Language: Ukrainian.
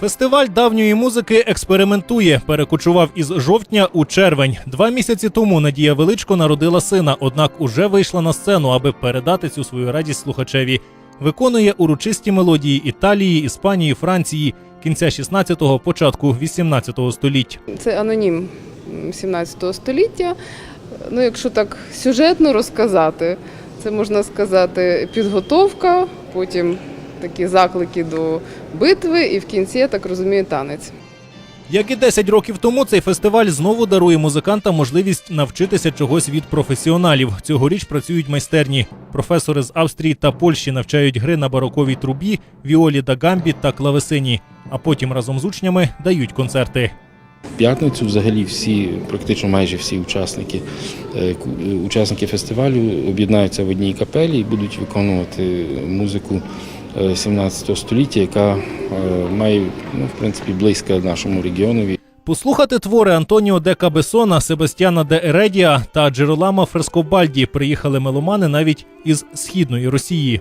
Фестиваль давньої музики експериментує. Перекочував із жовтня у червень. Два місяці тому Надія Величко народила сина, однак уже вийшла на сцену, аби передати цю свою радість слухачеві. Виконує урочисті мелодії Італії, Іспанії, Франції кінця 16-го, початку 18-го століть. Це анонім м, 17 століття. Ну, якщо так сюжетно розказати, це можна сказати підготовка, потім такі заклики до битви, і в кінці, я так розумію, танець. Як і 10 років тому, цей фестиваль знову дарує музикантам можливість навчитися чогось від професіоналів. Цьогоріч працюють майстерні. Професори з Австрії та Польщі навчають гри на бароковій трубі, віолі да гамбі та клавесині, а потім разом з учнями дають концерти. В п'ятницю взагалі всі, практично майже всі учасники, е, е, учасники фестивалю об'єднаються в одній капелі і будуть виконувати музику 17 століття, яка е, має ну, в принципі близька нашому регіонові. Послухати твори Антоніо де Кабесона, Себастьяна де Ередія та Джеролама Фрескобальді приїхали меломани навіть із східної Росії.